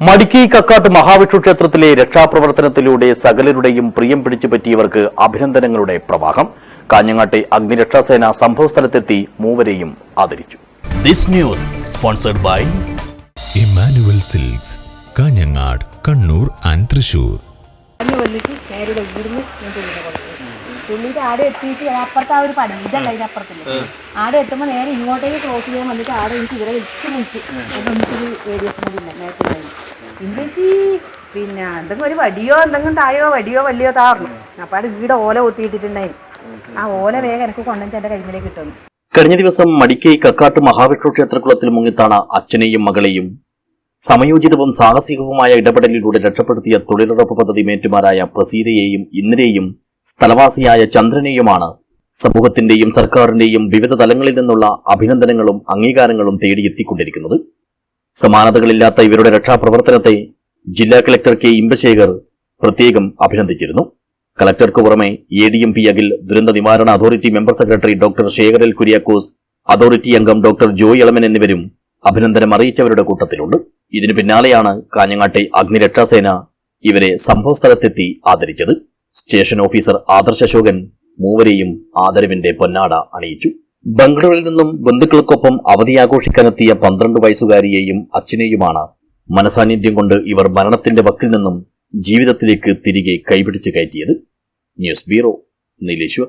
മടിക്കൈ കക്കാട്ട് മഹാവിഷ്ണു ക്ഷേത്രത്തിലെ രക്ഷാപ്രവർത്തനത്തിലൂടെ സകലരുടെയും പ്രിയം പിടിച്ചു പറ്റിയവർക്ക് അഭിനന്ദനങ്ങളുടെ പ്രവാഹം. കാഞ്ഞങ്ങാട്ടെ അഗ്നിരക്ഷാസേന സംഭവസ്ഥലത്തെത്തി മൂവരെയും ആദരിച്ചു. This news sponsored by Emmanuel silks Kanhangad Kannur and Thrissur. തുള്ളിയിട്ട് ആടെ എത്തിയിട്ട് അപ്പുറത്തെ ആ ഒരു പടം ഇതല്ല ഇതിനപ്പുറത്തില്ല ആടെ എത്തുമ്പോൾ നേരെ ഇങ്ങോട്ടേക്ക് ക്ലോസ് ചെയ്യാൻ വന്നിട്ട് ആടെ എനിക്ക് ഇവരെ വിളിച്ച് വിളിച്ച് ഏരിയസ് എനിക്കൊരു ഇല്ല നേരത്തെ പിന്നെ എന്തെങ്കിലും ഒരു വടിയോ എന്തെങ്കിലും താഴെയോ വടിയോ വലിയോ താറണം അപ്പൊ അവിടെ വീട് ഓല ഒത്തിയിട്ടിട്ടുണ്ടായിരുന്നു ആ ഓല വേഗം എനിക്ക് കൊണ്ടുവന്നിട്ട് എന്റെ കൈമിലേക്ക് കിട്ടുന്നു കഴിഞ്ഞ ദിവസം മടിക്കൈ കക്കാട്ട് മഹാവിഷ്ണു ക്ഷേത്രകുളത്തിൽ മുങ്ങിത്താണ് അച്ഛനെയും മകളെയും സമയോചിതവും സാഹസികവുമായ ഇടപെടലിലൂടെ രക്ഷപ്പെടുത്തിയ തൊഴിലുറപ്പ് പദ്ധതി മേറ്റുമാരായ പ്രസീതയെയും ഇന്ദിരയെയും സ്ഥലവാസിയായ ചന്ദ്രനെയുമാണ് സമൂഹത്തിന്റെയും സർക്കാരിന്റെയും വിവിധ തലങ്ങളിൽ നിന്നുള്ള അഭിനന്ദനങ്ങളും അംഗീകാരങ്ങളും തേടിയെത്തിക്കൊണ്ടിരിക്കുന്നത്. സമാനതകളില്ലാത്ത ഇവരുടെ രക്ഷാപ്രവർത്തനത്തെ ജില്ലാ കളക്ടർ കെ. ഇമ്പശേഖർ പ്രത്യേകം അഭിനന്ദിച്ചിരുന്നു. കളക്ടർക്ക് പുറമെ A D M P Akhil ദുരന്ത നിവാരണ അതോറിറ്റി മെമ്പർ സെക്രട്ടറി ഡോക്ടർ ശേഖരൽ കുര്യാക്കോസ് അതോറിറ്റി അംഗം ഡോക്ടർ ജോയ് എളമൻ എന്നിവരും അഭിനന്ദനം അറിയിച്ചവരുടെ കൂട്ടത്തിലുണ്ട്. ഇതിനു പിന്നാലെയാണ് കാഞ്ഞങ്ങാട്ടെ അഗ്നിരക്ഷാസേന ഇവരെ സംഭവസ്ഥലത്തെത്തി ആദരിച്ചത്. സ്റ്റേഷൻ ഓഫീസർ ആദർശ അശോകൻ മൂവരെയും ആദരവിന്റെ പൊന്നാട അണിയിച്ചു. ബംഗളൂരിൽ നിന്നും ബന്ധുക്കൾക്കൊപ്പം അവധി ആഘോഷിക്കാനെത്തിയ പന്ത്രണ്ട് വയസ്സുകാരിയെയും അച്ഛനെയുമാണ് മനസാന്നിധ്യം കൊണ്ട് ഇവർ മരണത്തിന്റെ വക്കിൽ നിന്നും ജീവിതത്തിലേക്ക് തിരികെ കൈപിടിച്ച് കയറ്റിയത്. News bureau Nileshwar.